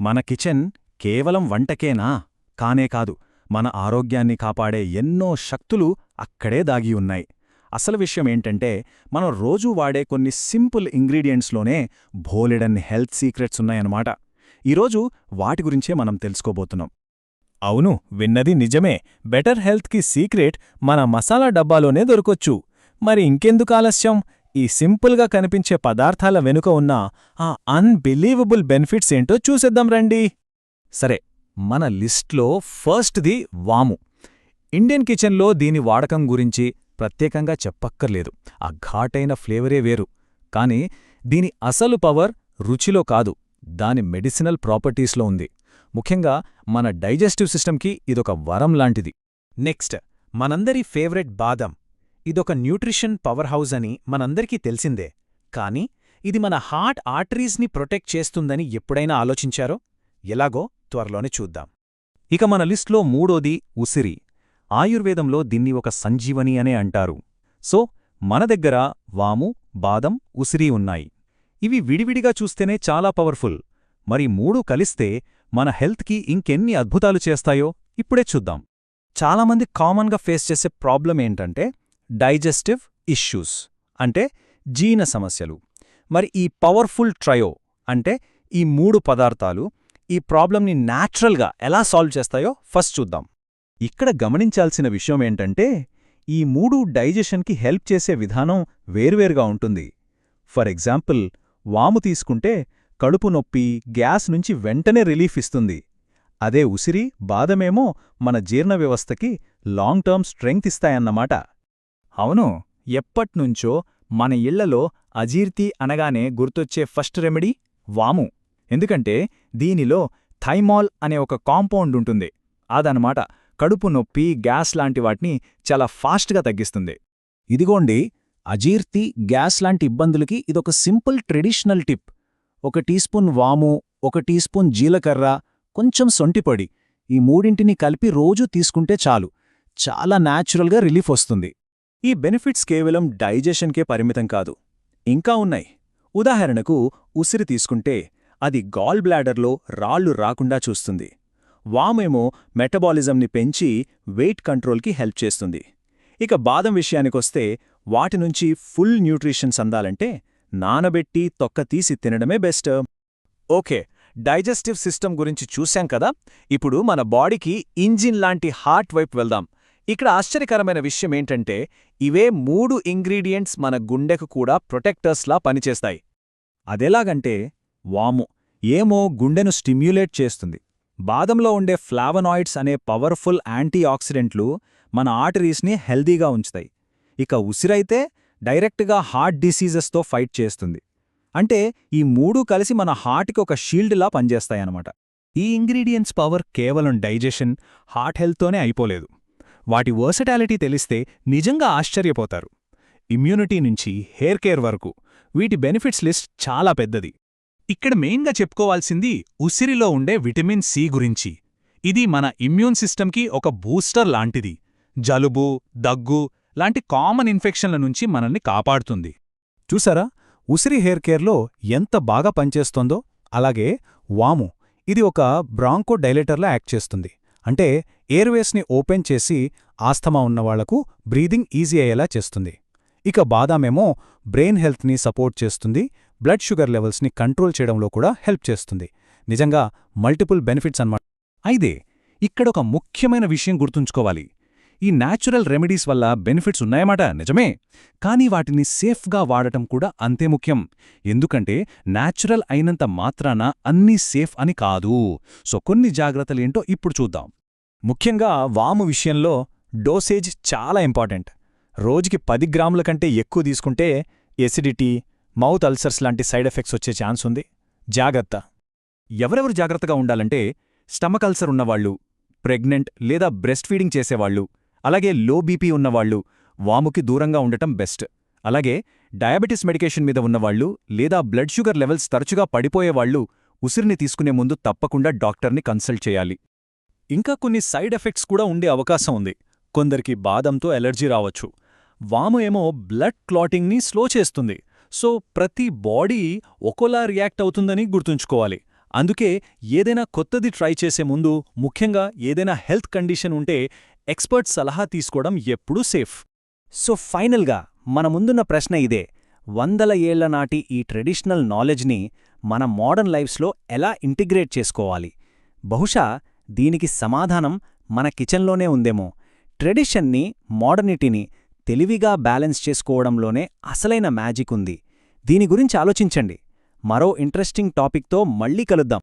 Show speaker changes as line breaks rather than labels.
మన కిచెన్ కేవలం వంటకేనా? కానే కాదు మన ఆరోగ్యాన్ని కాపాడే ఎన్నో శక్తులు అక్కడే దాగి ఉన్నాయి. అసలు విషయమేంటంటే మనం రోజూ వాడే కొన్ని సింపుల్ ఇంగ్రీడియంట్స్లోనే భోలెడన్ హెల్త్ సీక్రెట్స్ ఉన్నాయన్నమాట. ఈరోజు వాటి గురించే మనం తెలుసుకోబోతున్నాం.
అవును విన్నది నిజమే. బెటర్ హెల్త్కి సీక్రెట్ మన మసాలా డబ్బాలోనే దొరకొచ్చు. మరి ఇంకెందుకు ఆలస్యం? ఈ సింపుల్గా కనిపించే పదార్థాల వెనుక ఉన్న ఆ అన్బిలీవబుల్ బెనిఫిట్స్ ఏంటో చూసేద్దాం రండి. సరే మన లిస్ట్లో ఫస్ట్ది వాము. ఇండియన్ కిచెన్లో దీని వాడకం గురించి ప్రత్యేకంగా చెప్పక్కర్లేదు. ఆ ఘాటైన ఫ్లేవరే వేరు. కానీ దీని అసలు పవర్ రుచిలో కాదు. దాని మెడిసినల్ ప్రాపర్టీస్లో ఉంది. ముఖ్యంగా మన డైజెస్టివ్ సిస్టమ్కి ఇదొక వరం లాంటిది.
నెక్స్ట్ మనందరి ఫేవరెట్ బాదం. ఇదొక న్యూట్రిషన్ పవర్ హౌస్ అని మనందరికీ తెలిసిందే. కానీ ఇది మన హార్ట్ ఆర్టరీస్ని ప్రొటెక్ట్ చేస్తుందని ఎప్పుడైనా ఆలోచించారో? ఎలాగో? త్వరలోనే చూద్దాం.
ఇక మన లిస్ట్లో మూడోది ఉసిరి. ఆయుర్వేదంలో దీన్ని ఒక సంజీవని అనే అంటారు. సో మన దగ్గర వాము బాదం ఉసిరి ఉన్నాయి. ఇవి విడివిడిగా చూస్తేనే చాలా పవర్ఫుల్. మరి మూడు కలిస్తే మన హెల్త్కి ఇంకెన్ని అద్భుతాలు చేస్తాయో? ఇప్పుడే చూద్దాం. చాలామంది కామన్గా ఫేస్ చేసే ప్రాబ్లం ఏంటంటే డైజెస్టివ్ ఇష్యూస్ అంటే జీర్ణ సమస్యలు. మరి ఈ పవర్ఫుల్ ట్రయో అంటే ఈ మూడు పదార్థాలు ఈ ప్రాబ్లంని న్యాచురల్గా ఎలా సాల్వ్ చేస్తాయో ఫస్ట్ చూద్దాం. ఇక్కడ గమనించాల్సిన విషయమేంటంటే ఈ మూడు డైజెషన్కి హెల్ప్ చేసే విధానం వేర్వేరుగా ఉంటుంది. ఫర్ ఎగ్జాంపుల్ వాము తీసుకుంటే కడుపు నొప్పి గ్యాస్ నుంచి వెంటనే రిలీఫ్ ఇస్తుంది. అదే ఉసిరి బాదమేమో మన జీర్ణ వ్యవస్థకి లాంగ్ టర్మ్ స్ట్రెంగ్త్ ఇస్తాయన్నమాట. అవును ఎప్పట్నుంచో మన ఇళ్ళలో అజీర్తి అనగానే గుర్తొచ్చే ఫస్ట్ రెమెడీ వాము. ఎందుకంటే దీనిలో థైమాల్ అనే ఒక కాంపౌండ్ ఉంటుంది. అదనమాట కడుపు నొప్పి గ్యాస్ లాంటి వాటిని చాలా ఫాస్ట్గా తగ్గిస్తుంది. ఇదిగోండి అజీర్తి గ్యాస్ లాంటి ఇబ్బందులకి ఇదొక సింపుల్ ట్రెడిషనల్ టిప్. ఒక టీ స్పూన్ వాము ఒక టీ స్పూన్ జీలకర్ర కొంచెం సొంటిపొడి ఈ మూడింటిని కలిపి రోజూ తీసుకుంటే చాలు. చాలా న్యాచురల్గా రిలీఫ్ వస్తుంది. ఈ బెనిఫిట్స్ కేవలం డైజెషన్కే పరిమితం కాదు. ఇంకా ఉన్నాయి. ఉదాహరణకు ఉసిరి తీసుకుంటే అది గాల్ బ్లాడర్లో రాళ్ళు రాకుండా చూస్తుంది. వామేమో మెటబాలిజంని పెంచి వెయిట్ కంట్రోల్కి హెల్ప్ చేస్తుంది. ఇక బాదం విషయానికొస్తే వాటి నుంచి ఫుల్ న్యూట్రిషన్స్ అందాలంటే నానబెట్టి తొక్క తీసి తినడమే బెస్ట్. ఓకే డైజెస్టివ్ సిస్టమ్ గురించి చూశాం కదా? ఇప్పుడు మన బాడీకి ఇంజిన్ లాంటి హార్ట్ వైపు వెళ్దాం. ఇక్కడ ఆశ్చర్యకరమైన విషయమేంటంటే ఇవే మూడు ఇంగ్రీడియంట్స్ మన గుండెకు కూడా ప్రొటెక్టర్స్లా పనిచేస్తాయి. అదెలాగంటే వాము ఏమో గుండెను స్టిమ్యులేట్ చేస్తుంది. బాదంలో ఉండే ఫ్లావనాయిడ్స్ అనే పవర్ఫుల్ యాంటీ ఆక్సిడెంట్లు మన ఆర్టరీస్ని హెల్దీగా ఉంచుతాయి. ఇక ఉసిరైతే డైరెక్ట్గా హార్ట్ డిసీజెస్తో ఫైట్ చేస్తుంది. అంటే ఈ మూడూ కలిసి మన హార్ట్కి ఒక షీల్డ్లా పనిచేస్తాయన్నమాట. ఈ ఇంగ్రీడియంట్స్ పవర్ కేవలం డైజెషన్ హార్ట్ హెల్త్తోనే అయిపోలేదు. వాటి వర్సటాలిటీ తెలిస్తే నిజంగా ఆశ్చర్యపోతారు. ఇమ్యూనిటీ నుంచి హెయిర్ కేర్ వరకు వీటి బెనిఫిట్స్ లిస్ట్ చాలా పెద్దది.
ఇక్కడ మెయిన్గా చెప్పుకోవాల్సింది ఉసిరిలో ఉండే విటమిన్ సి గురించి. ఇది మన ఇమ్యూన్ సిస్టమ్కి ఒక బూస్టర్ లాంటిది. జలుబు దగ్గు లాంటి కామన్ ఇన్ఫెక్షన్ల నుంచి మనల్ని కాపాడుతుంది.
చూసారా? ఉసిరి హెయిర్ కేర్లో ఎంత బాగా పనిచేస్తోందో. అలాగే వాము ఇది ఒక బ్రాంకో డైలేటర్లా యాక్ట్ చేస్తుంది. అంటే ఎయిర్వేస్ని ఓపెన్ చేసి ఆస్థమా ఉన్నవాళ్ళకు బ్రీదింగ్ ఈజీ అయ్యేలా చేస్తుంది. ఇక బాదామేమో బ్రెయిన్ హెల్త్ని సపోర్ట్ చేస్తుంది బ్లడ్ షుగర్ లెవెల్స్ని కంట్రోల్ చేయడంలో కూడా హెల్ప్ చేస్తుంది. నిజంగా మల్టిపుల్ బెనిఫిట్స్ అన్నమాట. అయితే ఇక్కడొక ముఖ్యమైన విషయం గుర్తుంచుకోవాలి. ఈ న్యాచురల్ రెమెడీస్ వల్ల బెనిఫిట్స్ ఉన్నాయన్నమాట నిజమే. కానీ వాటిని సేఫ్గా వాడటం కూడా అంతే ముఖ్యం. ఎందుకంటే న్యాచురల్ అయినంత మాత్రాన అన్నీ సేఫ్ అని కాదు. సో కొన్ని జాగ్రత్తలేంటో ఇప్పుడు చూద్దాం. ముఖ్యంగా వాము విషయంలో డోసేజ్ చాలా ఇంపార్టెంట్. రోజుకి పది గ్రాముల కంటే ఎక్కువ తీసుకుంటే ఎసిడిటీ మౌత్ అల్సర్స్ లాంటి సైడ్ ఎఫెక్ట్స్ వచ్చే ఛాన్స్ ఉంది. జాగ్రత్త. ఎవరెవరు జాగ్రత్తగా ఉండాలంటే స్టమక్ అల్సర్ ఉన్నవాళ్ళు ప్రెగ్నెంట్ లేదా బ్రెస్ట్ ఫీడింగ్ చేసేవాళ్ళు అలాగే లో బీపీ ఉన్నవాళ్ళు వాముకి దూరంగా ఉండటం బెస్ట్ అలాగే డయాబెటిస్ మెడికేషన్ మీద ఉన్నవాళ్ళు లేదా బ్లడ్ షుగర్ లెవెల్స్ తరచుగా పడిపోయేవాళ్ళు ఉసిరిని తీసుకునే ముందు తప్పకుండా డాక్టర్ని కన్సల్ట్ చేయాలి. ఇంకా కొన్ని సైడ్ ఎఫెక్ట్స్ కూడా ఉండే అవకాశం ఉంది. కొందరికి బాదంతో ఎలర్జీ రావచ్చు. వాము ఏమో బ్లడ్ క్లాటింగ్ని స్లో చేస్తుంది. సో ప్రతి బాడీ ఒకోలా రియాక్ట్ అవుతుందని గుర్తుంచుకోవాలి.
అందుకే ఏదైనా కొత్తది ట్రై చేసే ముందు ముఖ్యంగా ఏదైనా హెల్త్ కండిషన్ ఉంటే ఎక్స్పర్ట్ సలహా తీసుకోవడం ఎప్పుడూ సేఫ్.
సో ఫైనల్గా మన ముందున్న ప్రశ్న ఇదే. వందల ఏళ్ళ నాటి ఈ ట్రెడిషనల్ నాలెడ్జ్ని మన మోడర్న్ లైఫ్స్లో ఎలా ఇంటిగ్రేట్ చేసుకోవాలి? బహుశా దీనికి సమాధానం మన కిచెన్లోనే ఉందేమో. ట్రెడిషన్ని మోడర్నిటీని తెలివిగా బ్యాలెన్స్ చేసుకోవడంలోనే అసలైన మ్యాజిక్ ఉంది. దీని గురించి ఆలోచించండి. మరో ఇంట్రెస్టింగ్ టాపిక్తో మళ్ళీ కలుద్దాం.